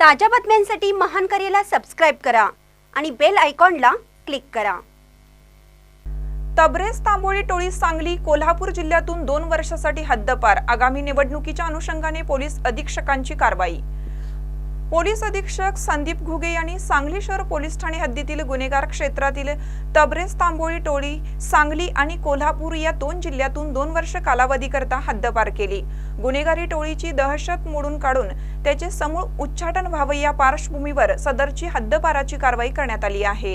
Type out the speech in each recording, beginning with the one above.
ताज्या बातम्यांसाठी महान करेला सबस्क्राईब करा आणि बेल आयकॉनला क्लिक करा. तबरेज तांबोळी टोळी सांगली कोल्हापूर जिल्ह्यातून दोन वर्षासाठी हद्दपार. आगामी निवडणुकीच्या अनुषंगाने पोलीस अधीक्षकांची कारवाई. पोलीस अधीक्षक संदीप घुगे यांनी सांगली शहर पोलीस ठाणे हद्दीतील गुन्हेगार क्षेत्रातील तबरेज तांबोळी टोळी सांगली आणि कोल्हापूर या दोन जिल्ह्यातून दोन वर्ष कालावधीकरता हद्दपार केली. गुन्हेगारी टोळीची दहशत मोडून काढून त्याचे समूळ उच्चाटन व्हावे या पार्श्वभूमीवर सदरची हद्दपाराची कारवाई करण्यात आली आहे.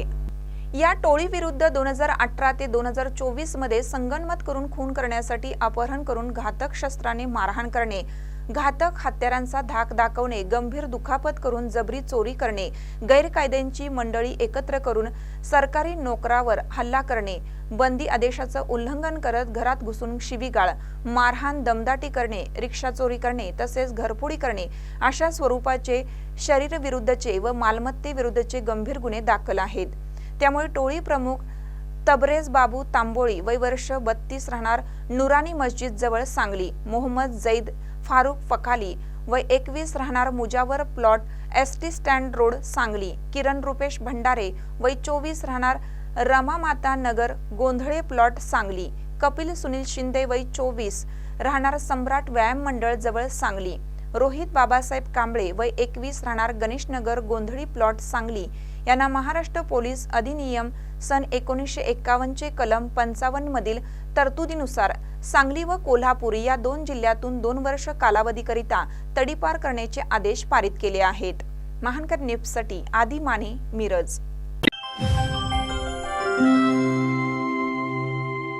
या टोळीविरुद्ध दोन हजार अठरा ते दोन हजार चोवीसमध्ये संगनमत करून खून करण्यासाठी अपहरण करून घातक शस्त्राने मारहाण करणे घातक हत्यारांचा धाक दाखवणे गंभीर दुखापत करून जबरी चोरी करणे गैरकायद्यांची मंडळी एकत्र करून सरकारी नोकरावर हल्ला करणे बंदी आदेशाचं उल्लंघन करत घरात घुसून शिवीगाळ मारहाण दमदाटी करणे रिक्षा चोरी करणे तसेच घरफोडी करणे अशा स्वरूपाचे शरीरविरुद्धचे व मालमत्तेविरुद्धचे गंभीर गुन्हे दाखल आहेत. त्यामुळे टोळी प्रमुख तबरेज बाबू तांबोळी वय वर्ष बत्तीस राहणार नुरानी मस्जिद जवळ सांगली मोहम्मद जैद फारुक फकाली वय एकवीस राहणार Mujawar plot S T stand road Sangli. Kiran Rupesh Bhandare वय चोवीस राहणार रमामाता नगर गोंधळे प्लॉट सांगली. कपिल सुनील शिंदे वय चोवीस राहणार सम्राट व्यायाम मंडळ जवळ सांगली. रोहित बाबासाहेब कांबळे वय एकवीस राहणार गणेशनगर गोंधळी प्लॉट सांगली. यांना महाराष्ट्र पोलीस अधिनियम सन एकोणीसशे एक्कावन्नचे कलम पंचावन्न मधील तरतुदीनुसार सांगली व कोल्हापूर या दोन जिल्ह्यातून दोन वर्ष कालावधीकरिता तडीपार करण्याचे आदेश पारित केले आहेत. महानकर न्यूजसाठी आदी माने मिरज.